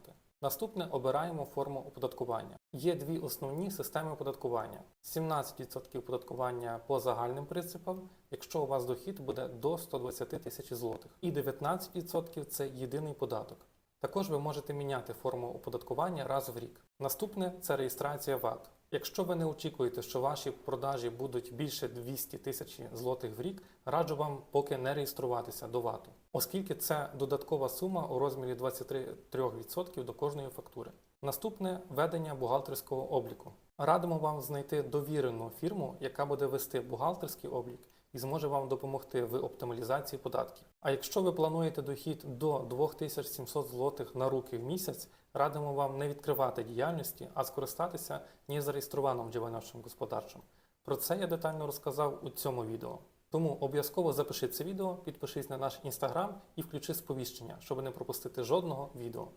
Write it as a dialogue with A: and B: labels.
A: документи. Наступне обираємо форму оподаткування. Є дві основні системи оподаткування: 17% оподаткування по загальним принципам, якщо у вас дохід буде до 120 тисяч злотих, і 19% це єдиний податок. Також ви можете міняти форму оподаткування раз в рік. Наступне це реєстрація ВАТ. Якщо ви не очікуєте, що ваші продажі будуть більше 200 тисяч злотих в рік, раджу вам поки не реєструватися до ВАТу, оскільки це додаткова сума у розмірі 23% до кожної фактури. Наступне ведення бухгалтерського обліку. Радимо вам знайти довірену фірму, яка буде вести бухгалтерський облік і зможе вам допомогти в оптималізації податків. А якщо ви плануєте дохід до 2700 злотих на руки в місяць, радимо вам не відкривати діяльності, а скористатися незареєстрованим діяльним господарчим. Про це я детально розказав у цьому відео. Тому обов'язково запиши це відео, підпишись на наш інстаграм і включи сповіщення, щоб не пропустити жодного відео.